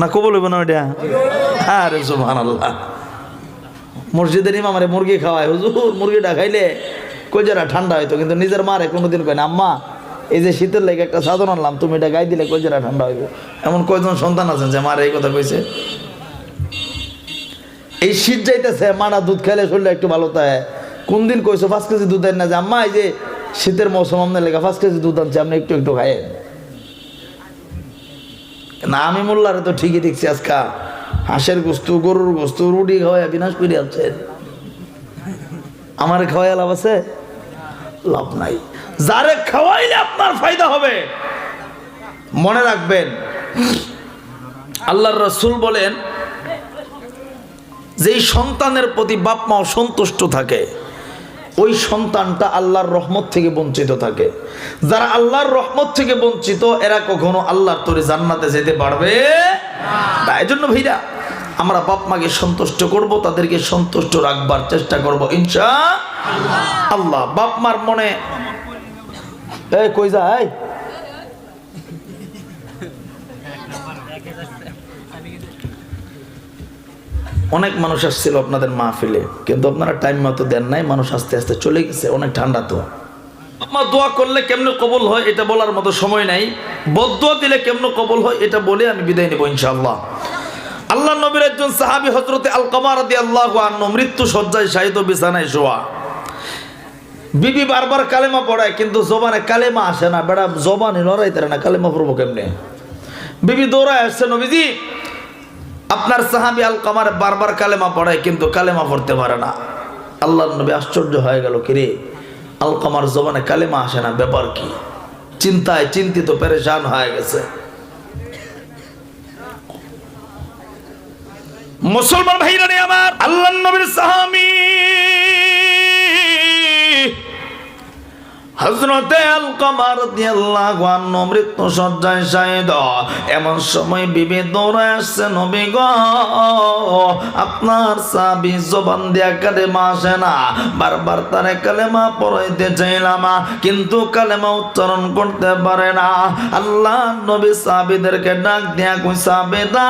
না কবল হইব না ওইটা? আরে সুবহান আল্লাহ মসজিদের ইমামারে মুরগি খাওয়ায়। হুজুর, মুরগিটা খাইলে কইজারা ঠান্ডা হইতো, কিন্তু নিজের মারে কোনোদিন কয় না, আম্মা, এই যে শীতের লেগে একটা সাধন আনলাম, তুমি এটা গাই দিলে কইজারা ঠান্ডা হইব। এমন কয়জন সন্তান আছেন যে মারে এই কথা কইছে? এই শীত যাইতেছে মানা দুধ খাইলে শরীরে একটু ভালো থাকে। কোন দিন কইছো, পাঁচ কেজি দুধ দেন না যে, আম্মা, এই যে শীতের মৌসুম, আপনার লেগে পাঁচ কেজি দুধ আনছে, আপনি একটু একটু খায়েন না, আমি মোল্লারে তো ঠিকই দেখছি আজকা। হাঁসের গোস্ত, গরুর গোস্ত, রুটি খাওয়াই বিনাশ করে আছেন আমার খাওয়াই লাভ আছে? লাভ নাই। যারে খাওয়াইলে আপনার ফায়দা হবে। মনে রাখবেন, আল্লাহর রসুল বলেন, যেই সন্তানের প্রতি বাপ মা অসন্তুষ্ট থাকে ওই সন্তানটা আল্লাহর রহমত থেকে বঞ্চিত থাকে। যারা আল্লাহর রহমত থেকে বঞ্চিত, এরা কখনো আল্লাহর তরে জান্নাতে যেতে পারবে তাই জন্য ভাইরা, আমরা বাপ মাকে সন্তুষ্ট করব, তাদেরকে সন্তুষ্ট রাখবার চেষ্টা করব, ইনশা আল্লাহ, বাপ মার মনে এই, কই যায়? অনেক মানুষ আসছিল আপনাদের মাহফিলে, কিন্তু আপনারা টাইম মতো দেন নাই, মানুষ আস্তে আস্তে চলে গেছে, অনেক ঠান্ডা তো। দোয়া করলে কেমনে কবল হয় এটা বলার মতো সময় নাই। বদুয়া দিলে কেমনে কবল হয় এটা বলে আমি বিদায় নেব আল্লাহ নবীর একজন সাহাবী হজরতে আল কামার আল্লাহ মৃত্যু সজ্জায় শাহিত বিছানায় শোয়া। বিবি বারবার কালেমা পড়ায়, কিন্তু জবানে কালেমা আসে না। বেড়া জবানে লড়াইতে না, কালেমা পড়ব কেমনে? বিবি দৌড়ায় আসছে নবীজি আপনার সাহাবি আল কামার বারবার কালেমা পড়ায়, কিন্তু কালেমা পড়তে পারে না। আল্লাহ নবী আশ্চর্য হয়ে গেল, কিরে, আল কামার জবানে কালেমা আসে না, ব্যাপার কি? চিন্তায় চিন্তিত, পেরেশান হয়ে গেছে। মুসলমান ভাইরা আমার আল্লাহ নবীর সাহাবি হজরতে আল কমার দিয়াল্লাহু মৃত্যু সজ্জায় এমন সময় বিবি দৌড়ে আসছে, নবী গো, আপনার সাবি জবান দিয়া কালেমা আসে না। বারবার কালেমা পড়াইতে চাইলাম, কিন্তু কালেমা উচ্চারণ করতে পারে না। আল্লাহ নবী সাবিদেরকে ডাক দিয়া কই সাবিদা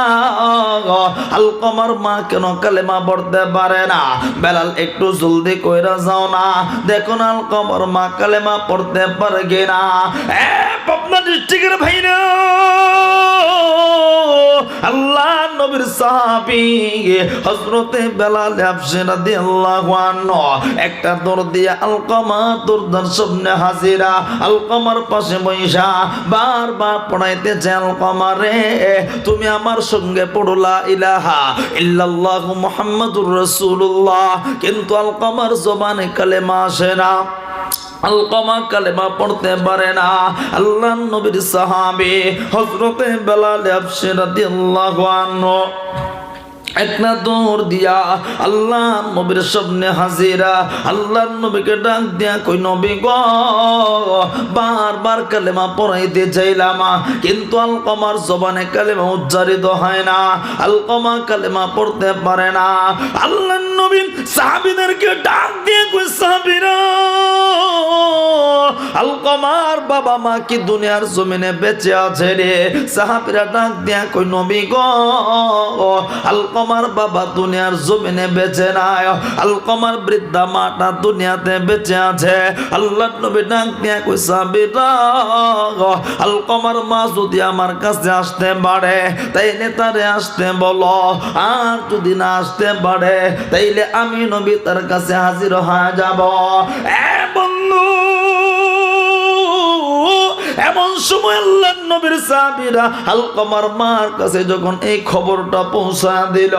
আল কমার মা কেন কালেমা পড়তে পারে না? বেলাল একটু জলদি কইরা যাও না। দেখুন আল কমার মা কালেমা পড়তে পারে কিনা এ, পাবনা ডিস্ট্রিক্টের ভাইরা, আল্লাহ নবীর সাহাবী, হযরতে বেলাল হাবশী রাদিয়াল্লাহু আনহু, একটা দৌড় দিয়ে আলকামা দুর্দার সামনে হাজিরা, আলকামার পাশে বইসা, বারবার পড়াইতেছে আলকামা রে, তুমি আমার সঙ্গে পড়লা ইলাহা ইল্লাল্লাহু মুহাম্মাদুর রাসূলুল্লাহ। কিন্তু আলকামার জবানে কালেমা আসে না। আলকমা কালেমা পড়তে পারে না। আল্লাহ নবীর সাহাবী হযরতে বেলাল আফসি রাদিয়াল্লাহু একটা দৌড় দিয়া আল্লাহ নবীর সামনে হাজিরা আল্লাহ নবীকে ডাক দিয়া কই নবী গো, বারবার কালেমা পড়াইতে চাইলাম, কিন্তু আলকমার জবানে কালেমা উচ্চারিত হয় না, আলকমা কালেমা পড়তে পারে না। আল্লাহ নবী সাহাবীদেরকে ডাক দিয়ে সাহাবীরা, আলকমার বাবা মা কি দুনিয়ার জমিনে বেঁচে আছে রে? সাহাবীরা ডাক দিয়া কই নবী গো, আলকমার বাবা দুনিয়ার জমিনে বেঁচে নাই। আলকমার বৃদ্ধা মাটা দুনিয়াতে বেঁচে আছে। আল্লাহ নবী ডাক দিয়া কই সাহাবীরা, আলকমার মা যদি আমার কাছে আসতে পারে, তাইলে তারে আসতে বলো। আর যদি না আসতে পারে তাইলে আমি নবী তার কাছে হাজির হয়ে যাব। এ বন্ধু এমন সময় আল্লাহ নবীর সাহাবীরা আলকমার মার কাছে যখন এই খবরটা পৌঁছা দিল,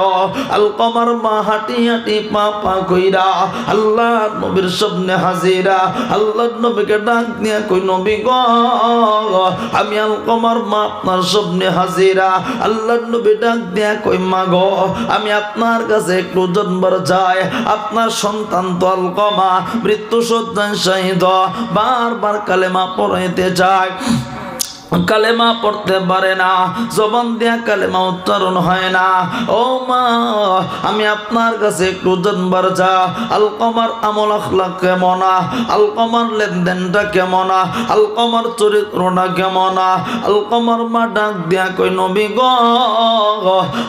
আলকমার মা হাঁটি হাঁটি পা পা কইরা আল্লাহ নবীর সামনে হাজিরা, আল্লাহ নবীকে ডাক নিয়ে কই, নবী গ, আমি আলকমার মা আপনার সামনে হাজিরা। আল্লাহ নবী ডাক দিয়া কই, মা গো, আমি আপনার কাছে একটু জন্মবার চাই। আপনার সন্তান তো আলকমা মৃত্যু সজ্জায় শাহিদ, বারবার কালেমা পড়াইতে চায়। Yeah. কালেমা পড়তে পারে না, জবান দিয়া কালেমা উচ্চারণ হয় না। ও মা, আমি আপনার কাছে একটু জানবার যা আলকমার আমল আখলা কেমন? আলকমার লেনদেনটা কেমন? আলকমার চরিত্রটা কেমন? আলকমার মা ডাক দিয়া কই নবী গ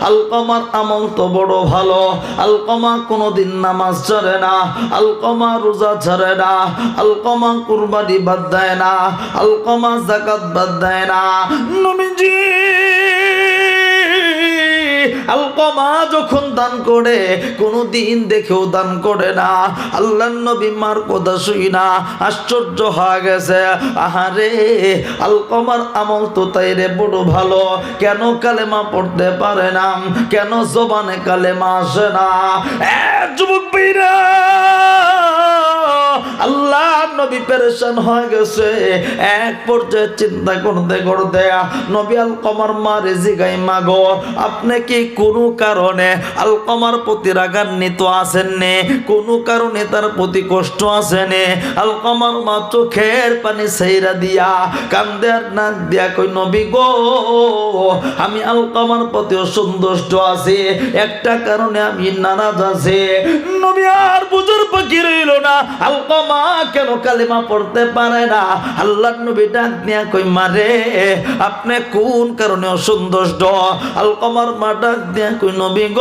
আলকমার আমল তো বড় ভালো। আলকমা কোনোদিন নামাজ ছাড়ে না আলকমা রোজা ছাড়ে না আলকমা কুরবানি বাদ দেয় না আলকমা জাকাত বাদ দেয় না, নবীজি। আলকমা যখন দান করে কোনো দিন দেখেও দান করে না। আল্লাহ নবী কথা শুই না, আশ্চর্য হয়ে গেছে। আহারে, আলকমার আমল তো তাই রে বড় ভালো। কেন কালেমা পড়তে পারে না? কেন জবানে কালেমা আসে না? পেরেশান হয়ে গেছে। এক পর্যায়ে চিন্তা করতে করতে নবী আল কমার মা রেজিগাই মাগো, আপনি কি কোনো কারণে আল কমার প্রতি রাগান্বিত আছেন নে? কোনো কারণে তার প্রতি কষ্ট আছে নে? আল কমার মা চোখের পানি সেইরা দিয়া কান্দে আর নাক দিয়া কই নবী গো, আমি আল কমার প্রতি অসন্তুষ্ট আছি। একটা কারণে আমি নারাজ আছি। নবী আর বুঝুর পাখি রইল না? আলকমা কেন কালিমা পড়তে পারে না। আল্লাহ নবী ডাক দিয়া কই, মারে, আপনি কোন কারণে অসন্তুষ্ট? আলকমার মা ডাক দিয়া কই, নবী গ,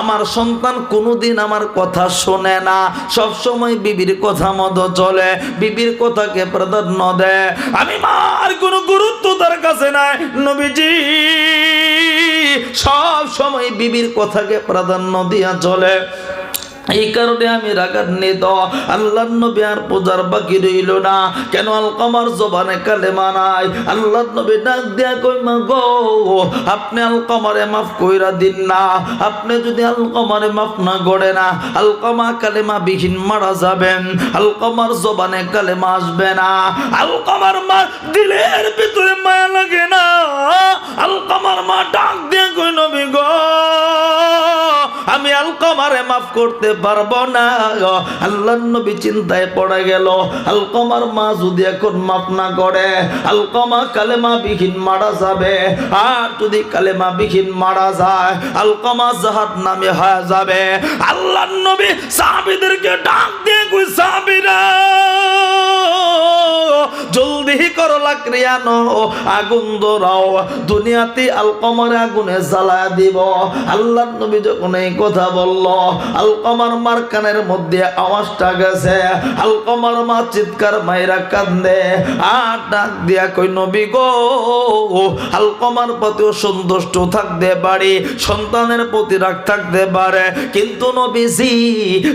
আমার সন্তান কোনোদিন আমার কথা শোনে না। সব সময় বিবির কথা মতো চলে, বিবির কথাকে প্রাধান্য দেয় আমি মার কোনো গুরুত্ব তার কাছে নাই, নবীজি। সব সময় বিবির কথাকে প্রাধান্য দিয়া চলে। এই কারণে আমি রাগান্বিত আল্লাহ নবী আর পূজার বাকি রইল না। কেন আলকামার জবানে আল্লাহ নবী ডাক কই গো, আপনি আলকামারে মাফ কইরা দিন না। আপনি যদি আলকামারে মাফ না গড়ে না, আলকামা কালেমা বিহীন মারা যাবেন। আলকামার জবানে কালেমা আসবে না। আলকামার মা দিলের ভিতরে করতে পারব না। আল্লাহ নবী চিন্তায় পড়ে গেল। আলকমার মা যদি এখন মাফ না করে, আলকমা কালেমা বিহীন মারা যাবে। আর যদি কালেমা বিহীন মারা যায়, আলকমা জাহাদ নামে হয়ে যাবে। আল্লাহ নবী সাহাবিদেরকে ডাক দিয়ে কই, সাহাবিরা, জলদি করো লাকড়িয়ানো, আগুন ধরাও। দুনিয়াতে আলকমার আগুনে জ্বালা দিব। আল্লাহ নবী যখন এই কথা বলল আলকমার মার কানের মধ্যে আওয়াজটা গেছে। আলকমার মা চিৎকার মাইরা কান্দে। আর ডাক দিয়া কই, নবী গো আলকমার প্রতি সন্তুষ্ট থাকতে পারি, সন্তানের প্রতি রাগ থাকতে পারে। কিন্তু নবীজি,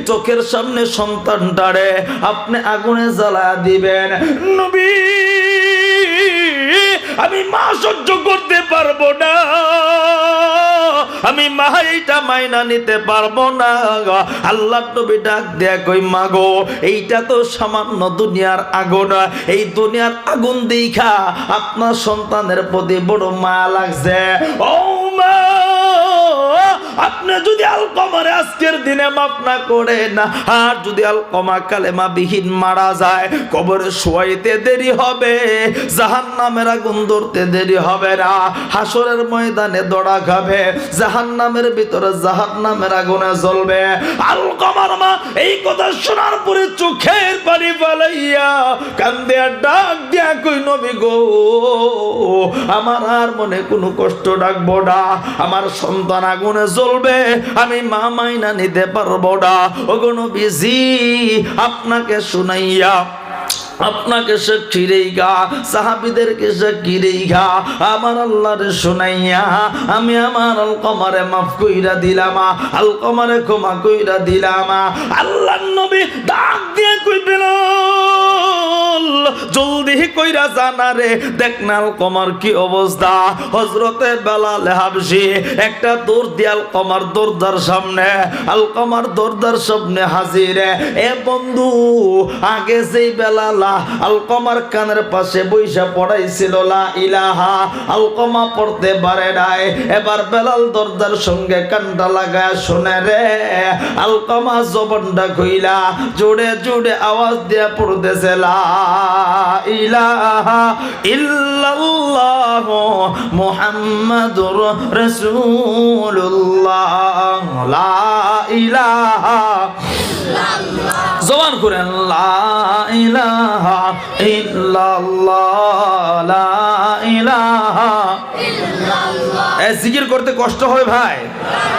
চোখের সামনে সন্তানটারে আপনি আগুনে জ্বালা দিবেন। নবী আমি মা সহ্য করতে পারব না। আমি মা এইটা মাইনা নিতে পারব না আল্লাহ নবী ডাক দেয়া কই মাগো এইটা তো সামান্য দুনিয়ার আগুন। এই দুনিয়ার আগুন দেখা আপনার সন্তানের প্রতি বড় মা লাগছে। ও মা! আপনি যদি আলকমারে আজকের দিনে মাফ না করে না, আর যদি আলকমা কালেমা বিহীন মারা যায়, কবরে শোয়াইতে দেরি হবে জাহান নামের আগুন ধরতে দেরি হবে না হাসরের ময়দানে দড়া খাবে জাহান নামের ভিতরে জাহান নামের আগুনে জ্বলবে। আলকমার মা এই কথা শোনার পরে চোখের পানি ফালাইয়া কান্দে ডাক দিয়া কই, নবী গো, আমার আর মনে কোনো কষ্ট ডাকবো না, আমার সন্তান আগুনে জ্বলবে আমি মা মাইনা নিতে পারব না। ওগো বিজি আপনাকে শুনাইয়া, আপনাকে সে ফিরেই গা সাহাবিদেরকে সে কিরেই গা আমার আল্লাহর শুনাইয়া আমি আমার আলকমারে মাফ কইরা দিলাম, আলকমারে ক্ষমা কইরা দিলাম। আল্লাহ নবী ডাক দিয়ে কই জলদি কইরা জানা রে, দেখ না আলকমার কি অবস্থা। হজরতে একটা আলকমার দরজার সামনে আলকমার দরজার সামনে হাজির এ। বন্ধু, আগে যেই বেলালা আলকমার কানের পাশে বৈশা পড়াইছিল, লা ইলাহা আলকমা পড়তে পারে নাই। এবার বেলাল দরজার সঙ্গে কানটা লাগায় শুনে রে, আলকমা জবনটা কইলা জোরে জোরে আওয়াজ দিয়া পড়তেছে পড়তেছে মুহাম্মাদুর ইলাহা জবান করেন লা ইলাহা জিকির করতে কষ্ট হয় ভাই।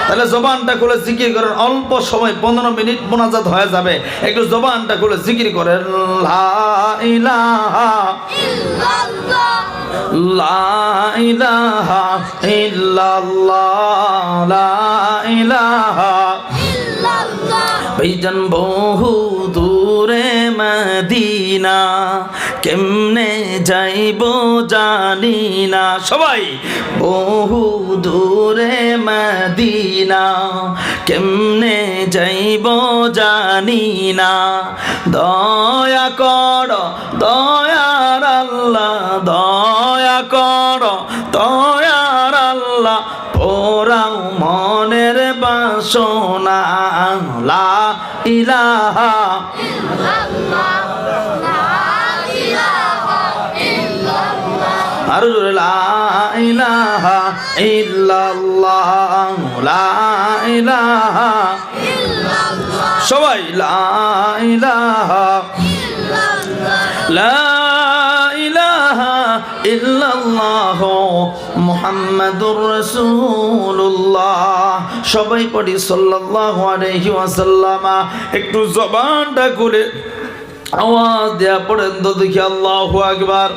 তাহলে জবানটা খুলে জিকির করেন অল্প সময় পনেরো মিনিট মোনাজাত হয়ে যাবে। একটু জবানটা খুলে জিকির করেন লা ইলাহা বহু মদিনা। কেমনে যাইব জানি না। সবাই, বহু দূরে মদিনা। কেমনে যাইব জানি না। দয়া কর, দয়ার আল্লাহ, দয়া কর, দয়ার আল্লাহ। পোরাও মনের বাসনা লা ইলাহা আর জোরে লা ইলাহা ইল্লাল্লাহ, লা ইলাহা সবাই লা ইলাহা, লা ইল্লাল্লাহ মুহাম্মাদুর রাসূলুল্লাহ। সবাই পড়ি, সাল্লাল্লাহু আলাইহি ওয়াসাল্লামা। একটু জবানটা করে আওয়াজ দেয়া পড়েন তো দেখি, আল্লাহু আকবার।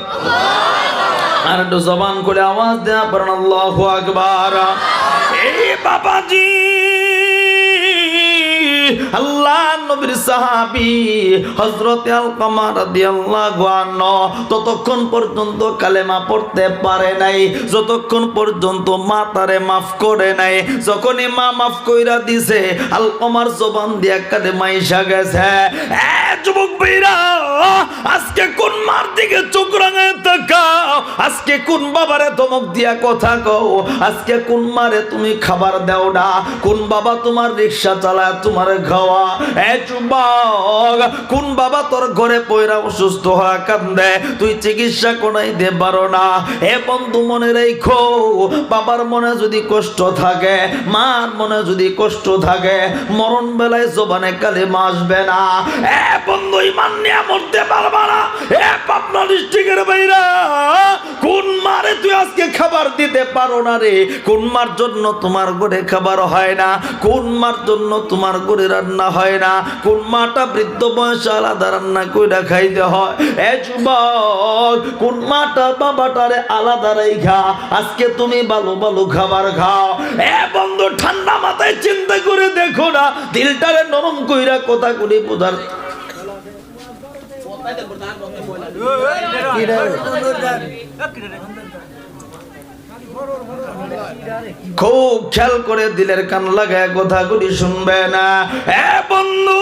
আর একটু জবান করে আওয়াজ দেয়া পড়েন, আল্লাহু আকবার। এই বাবাজি! আল্লাহ নবীর সাহাবি হযরত আলকামা রাদিয়াল্লাহু আনহু ততক্ষণ পর্যন্ত কালেমা পড়তে পারে নাই, যতক্ষণ পর্যন্ত মা তারে মাফ করে নাই। যখনই মা মাফ কইরা দিছে, আলকামার জবান দিয়া কালেমা ইসা গেছে। যুবক ভাইরা, আজকে কোন মার দিকে চোখ রাঙায় তাকাও? আজকে কোন বাবারে ধমক দিয়া কথা কও? আজকে কোন মারে তুমি খাবার দাও না? কোন বাবা তোমার রিক্সা চালায়, তোমার খাওয়া এ যুবক, কোন বাবা তোর ঘরে পয়রা অসুস্থ হয়ে কান্দে? তুই চিকিৎসা কোনাই দে পারো না। এ বন্ধু মনে রেখো, বাবার মনে যদি কষ্ট থাকে, মার মনে যদি কষ্ট থাকে, মরণ বেলায় জবানে কালে মাসবে না। এ বন্ধু, ইমান নিয়ে মরতে পারবা না। এ পাবনা ডিস্ট্রিক্টের বাইরা। কোন মারে তুই আজকে খাবার দিতে পারো না রে? কোন মার জন্য তোমার ঘরে খাবার হয় না? কোন মার জন্য তোমার ঘরে রান্না হয় না? কোন মাটা বৃদ্ধ বয়সে আলাদা রান্না কইরা খাইতে হয়? এ যুবক, কোন মাটা বাবাটারে আলাদা রাইখা? আজকে তুমি ভালো ভালো খাবার খাও। এ বন্ধু, ঠান্ডা মাথায় চিন্তা করে দেখো না। দিলটারে নরম কইরা কথা করে বোঝার খুব খেয়াল করে দিলের কান লাগায় কথাগুলি শুনবে না। এ বন্ধু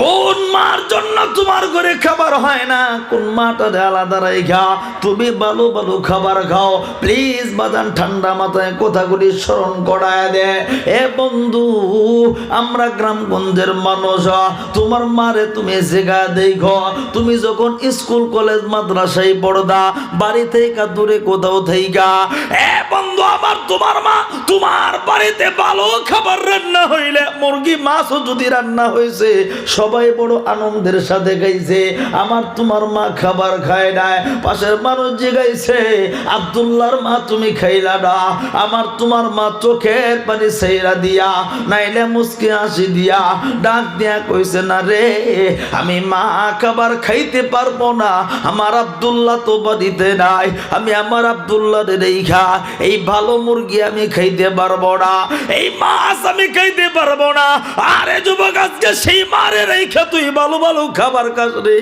কোন মার জন্য তোমার ঘরে খাবার হয় না? কোন মাটারে আলাদা রেখা তুমি ভালো ভালো খাবার খাও। প্লিজ বাজান ঠান্ডা মাথায় কথাগুলি স্মরণ করায় দে। এ বন্ধু, আমরা গ্রামগঞ্জের মানুষ তোমার মারে তুমি জেগা দেখো। তুমি যখন স্কুল, কলেজ, মাদ্রাসায় পড়দা, বাড়ি থেকে দূরে কোথাও থেইকা। এ বন্ধু, আমার তোমার মা, তোমার বাড়িতে ভালো খাবার রান্না হইলে মুরগি, মাছও যদি রান্না হয়েছে সবাই বড় আনন্দের সাথে গাইছে। আমার তোমার মা খাবার খায় নাই পাশের মানুষ যে গাইছে, আবদুল্লাহর মা তুমি খাইলা না। আমার তোমার মা চোখের পানি সেইরা দিয়া, নাইলে মুসকে হাসি দিয়া ডাক দিয়া কইছে, না রে, আমি মা খাবার খাইতে পারব না। আমার আবদুল্লাহ তো বাড়িতে নাই। আমি আমার আবদুল্লাহ রেখা এই ভালো মুরগি আমি খাইতে পারব না। এই মাছ আমি খাইতে পারব না। আরে যুবক, আজকে সেই মারে রেখা তুই ভালো ভালো খাবার খাস রে।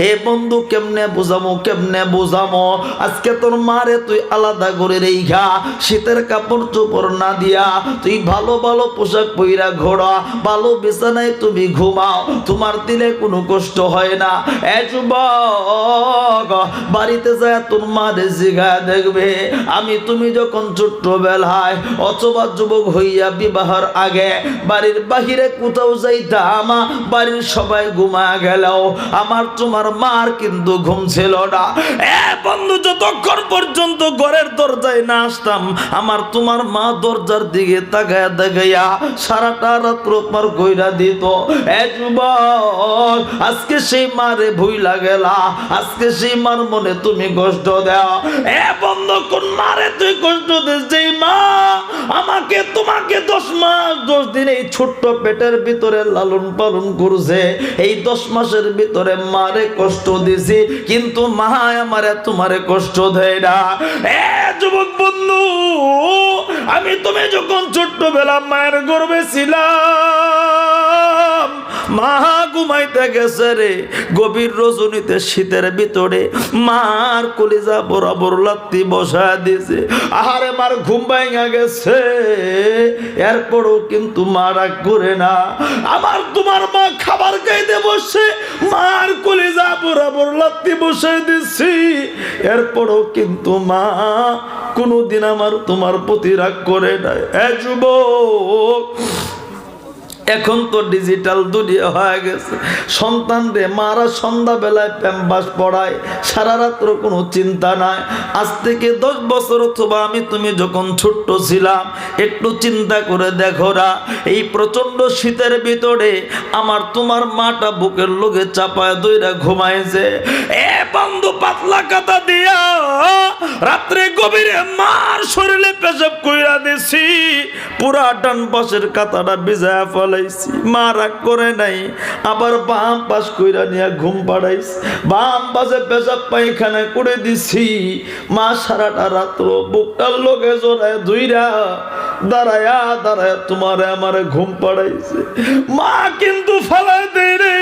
হে বন্ধু, কেমনে বুঝামো কেমনে বুঝামো? আজকে তোর মারে তুই আলাদা করে রেখা শীতের কাপড় চোপড় না দিয়া তুই ভালো ভালো পোশাক পইরা ঘোড়া। ভালো বিছানায় তুমি ঘুমাও, তোমার দিলে কোনো কষ্ট হয় না। এ যুবক, বাড়িতে যায় তোর মারে জিগা দেখবে। আমি তুমি যখন ছোট্ট বেলায় অথবা যুবক হইয়া বিবাহর আগে বাড়ির বাহিরে কোথাও যাইতাম, বাড়ির সবাই ঘুমা গেল আমার তোমার মার কিন্তু ঘুম ছিল না। এ বন্ধু, যতক্ষণ পর্যন্ত ঘরের দরজায় না আসতাম, আমার তোমার মা দরজার দিকে তাকায়া দেখাইয়া সারাটা রাত্র পার কইরা দিত, এ যুবক, আজকে সেই মারে ভুইলা গেলা, আজকে সেই মার মনে তুমি কষ্ট দাও। এ বন্ধ, কোন মারে তুই কষ্ট দিস? যেই মা আমাকে, তোমাকে দশ মাস দশ দিন এই ছোট্ট পেটের ভিতরে লালন পালন করছে। এই দশ মাসের ভিতরে মারে কষ্ট দিছি, কিন্তু মা আমারে তোমারে কষ্ট দেয় না। যুবক বন্ধু, আমি তুমি যখন ছোট্টবেলা মায়ের গর্বে ছিলাম মা ঘুমাইতে গেছে রে, গভীর রজনীতে শীতের ভিতরে। মার কলিজা বরাবর লাত্তি বসা দিয়েছে। আহারে মার ঘুম ভাঙা গেছে। এরপরও কিন্তু মা রাগ করে না। আমার তোমার মা খাবার খাইতে বসে, মার কলিজা বরাবর লাত্তি বসে দিছি এরপরও কিন্তু মা কোনোদিন আমার তোমার প্রতি রাগ করে নাই। এ যুবক এখন তো ডিজিটাল দুনিয়া হয়ে গেছে। সন্তান রে, মারা সন্ধ্যাবেলায় প্যাম্পাস পড়ায়, সারা রাত্র কোনো চিন্তা নাই। আজ থেকে দশ বছর অথবা আমি তুমি যখন ছোট্ট ছিলাম, একটু চিন্তা করে দেখো না এই প্রচণ্ড শীতের ভিতরে আমার তোমার মাটা বুকের লোকে চাপায় দইরা ঘুমাইছে। এ বন্ধু, পাতলা কাতা দিয়া, রাত্রে গভীরে মার শরীরে পেশাব কইরা দিছি। পুরা ডান পাশের কাতাটা ভিজায় ফলাইছি মা রাগ করে নাই, আবার বাম পাশ কইরা নিয়ে ঘুম পাড়াইছি। বাম পাশে পেশাব পায়খানা করে দিছি, মা সারাটা রাত্র বুকটার লোকে জোড়ায় ধুইরা দাঁড়ায়া দাঁড়ায় তোমারে আমারে ঘুম পাড়াইছে। মা কিন্তু ফালাই দেয় রে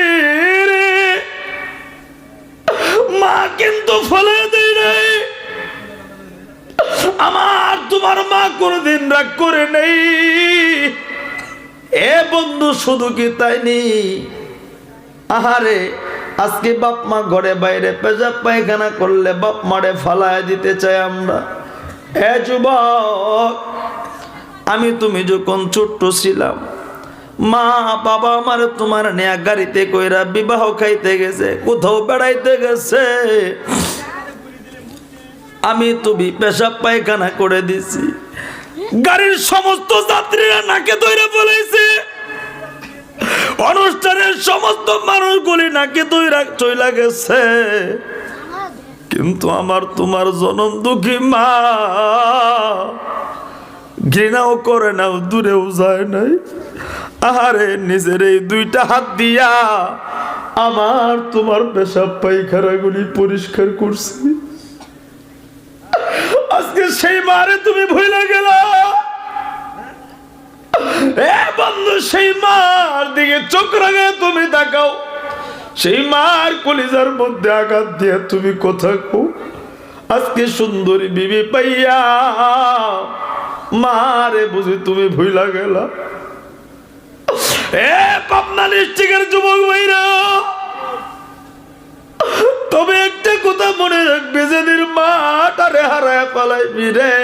মা কিন্তু ফলে দেয় রে। আমার তোমার মা কোনদিন রাগ করে নেই। এ বন্ধু, শুধু কি তাই নি? আহারে, আজকে বাপ মা ঘরে বাইরে পেজাব পায়খানা করলে বাপ মারে ফালায় দিতে চাই আমরা। এ যুবক, আমি তুমি যখন ছোট্ট ছিলাম, মা বাবা আমার তোমার নেয়া গাড়িতে কইরা বিবাহ খাইতে গেছে, কোথাও বেড়াইতে গেছে। আমি তুমি পেশাব পায়খানা করে দিছি। গাড়ির সমস্ত যাত্রীরা নাকে ধরে বলেছে, অনুষ্ঠানের সমস্ত মানুষগুলি নাকে ধরে চইলা গেছে। কিন্তু আমার তোমার জনম দুঃখী মা, ঘৃণাও করে নাও, দূরেও যায় নাই। আহারে, নিজের এই দুইটা হাত দিয়া আমার তোমার পেশাব পায়খানাগুলি পরিষ্কার করছি। আজকে সেই মারে তুমি ভুলে গেল। বন্ধু, সেই মার দিকে চোখ রাগে তুমি তাকাও। সেই মার কলিজার মধ্যে আঘাত দিয়ে তুমি কোথা কো আজকে সুন্দরী বিবি পাইয়া মারে বুঝি তুমি ভুইলা গেলা। এ পাবনা ডিস্ট্রিক্টের যুবক ভাইরা, তবে কথা মনে রাখবে, যেদিন মাটারে হারায় পালাইবি রে।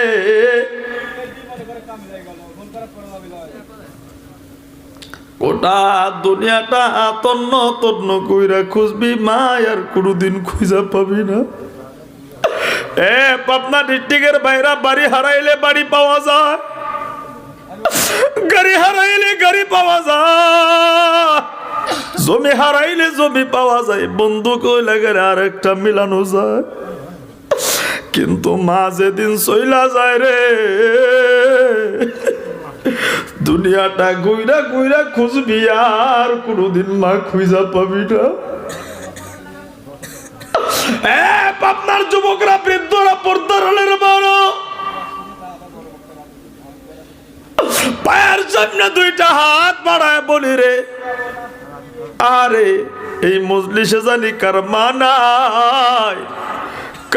গোটা দুনিয়াটা তন্ন কইরা খুঁজবি, মা আর কোনোদিন খুঁজা পাবি না। এ, পাবনা ডিস্ট্রিক্টের বাইরা বাড়ি হারাইলে বাড়ি পাওয়া যায়। গাড়ি হারাইলে গাড়ি পাওয়া যায়। জমি হারাইলে জমি পাওয়া যায়, বন্ধু কইলে গেলে আর একটা মিলানো যায়। কিন্তু মা যেদিন চইলা যায় রে, দুনিয়াটা গুইরা গুইরা খুঁজবি আর কোনোদিন মা খুঁজা পাবি না। এ, পাবনার যুবকরা বৃদ্ধরা পর্দার হলের বড়। পায়ের সামনে দুইটা হাত বাড়ায় বলি রে আরে, এই মজলিসে জানি কার মা নাই।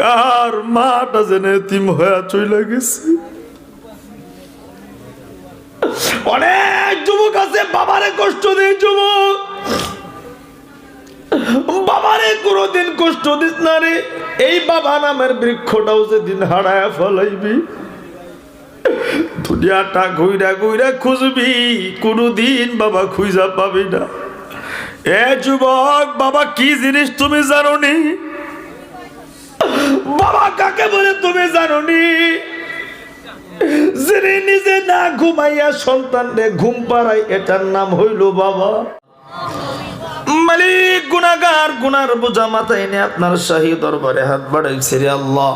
কার মাটা জেনে তিম হয়ে চলে গেছে। অনেক যুবক আছে, বাবারে কষ্ট দেয় যুবক। বাবারে কোনোদিন কষ্ট দিস না রে। এই বাবা নামের বৃক্ষটাও যেদিন হারায় ফলাইবি, দুনিয়াটা ঘুইরা ঘুইরা খুঁজবি, কোনোদিন বাবা খুঁজা পাবি না। এ যুবক, বাবা, কি জিনিস তুমি জানো নি বাবা, কাকে বলে তুমি জানো নি যিনি নিজে না ঘুমাইয়া সন্তানরে ঘুম পাড়ায়, এটার নাম হইল বাবা। মালিক গুনাগার গুনার বোঝা মাথায় এনে আপনার শাহী দরবারে হাত বাড়াইছে রে আল্লাহ।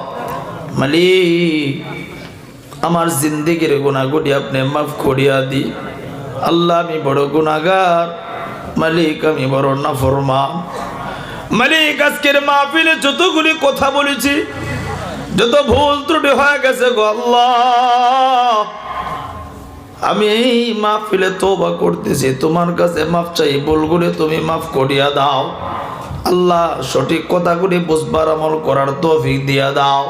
মালিক, আমার জিন্দিগির গুণাগুলি আপনি মাফ করিয়া দি আল্লাহ, আমি বড় গুনাগার মালিক, আমি বড় নাফরমান। মালিক, আজকের মাহফিলে যতগুলি কথা বলেছি, যত ভুল ত্রুটি হয়ে গেছে আল্লাহ। আমি এই মাহফিলে তোবা করতেছি, তোমার কাছে মাফ চাই, ভুলগুলি তুমি মাফ করিয়া দাও। আল্লাহ সঠিক কথাগুলি বুঝবার আমল করার তৌফিক দিয়া দাও।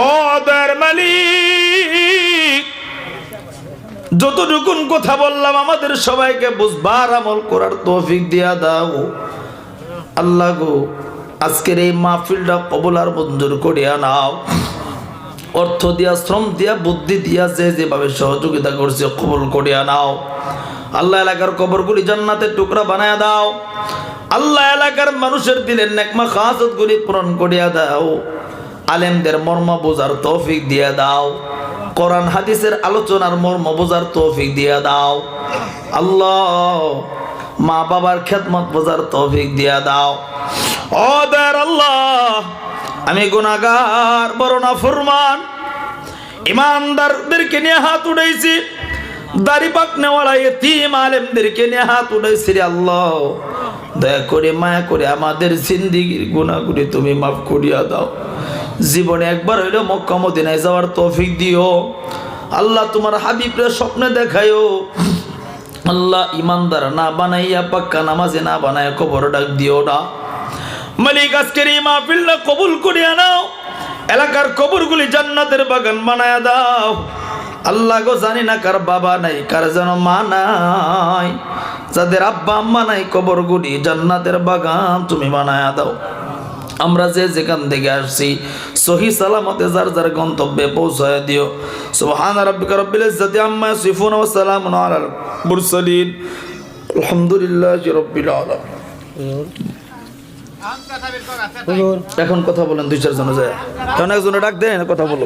ও মালিক যতটুকুন কথা বললাম, আমাদের সবাইকে বুঝবার আমল করার তৌফিক দিয়া দাও। আল্লাহ গো, আজকের এই মাহফিলটা কবল আর মঞ্জুর করিয়া নাও। অর্থ দিয়া, শ্রম দিয়া, বুদ্ধি দিয়া, যে যেভাবে সহযোগিতা করছে কবল করিয়া নাও। আল্লাহ এলাকার কবরগুলি জান্নাতের টুকরা বানায় দাও। আল্লাহ এলাকার মানুষের দিলের নেকমা খাসত গুলি পূরণ করিয়া দাও। আলেমদের মর্ম বোঝার তৌফিক দিয়া দাও। কোরআন হাদিসের আলোচনার মর্ম বোঝার তৌফিক দিয়া দাও। আল্লাহ, মা বাবার খেদমত বোঝার তৌফিক দিয়া দাও। ও দয়ার আল্লাহ, আমি গুনাগার বড় না ফরমান ইমানদারদেরকে নিয়ে হাত উঠাইছি। দাড়ি পাক নেওয়ালা এতিম আলেমদেরকে নিয়ে হাত উঠাইছি রে আল্লাহ। দয়া করে, মায়া করে আমাদের জিন্দিগির গুণাগুলি তুমি মাফ করিয়া দাও। জীবনে একবার হইল মক্কা মদিনায় যাওয়ার তৌফিক দিও। আল্লাহ তোমার হাবিবরে স্বপ্নে দেখায়ও। আল্লাহ ইমানদার না বানাইয়া পাক্কা নামাজে না বানায় কবর ডাক দিও না। মালিক, আজকের এই মাহফিলটা কবুল করিয়া নাও। এলাকার কবরগুলি জান্নাতের বাগান বানায়া দাও। আল্লাহ গো জানি না কার বাবা নাই, কার যেন মা নাই। যাদের আব্বা আম্মা নাই, কবরগুলি জান্নাতের বাগান তুমি বানায়া দাও। আমরা যে যেখান থেকে আসছি সহি সালামতে যার যার গন্তব্যে পৌঁছায় দিও। সুবহান রাব্বিকা রব্বিল ইজ্জাতি আম্মা ইয়াসিফুন ওয়া সালামুন আলাল মুরসালিন। আলহামদুলিল্লাহি রাব্বিল আলামিন। এখন কথা বলেন দুই চারজন যায়। কারণ একজনে ডাক দেন কথা বলো।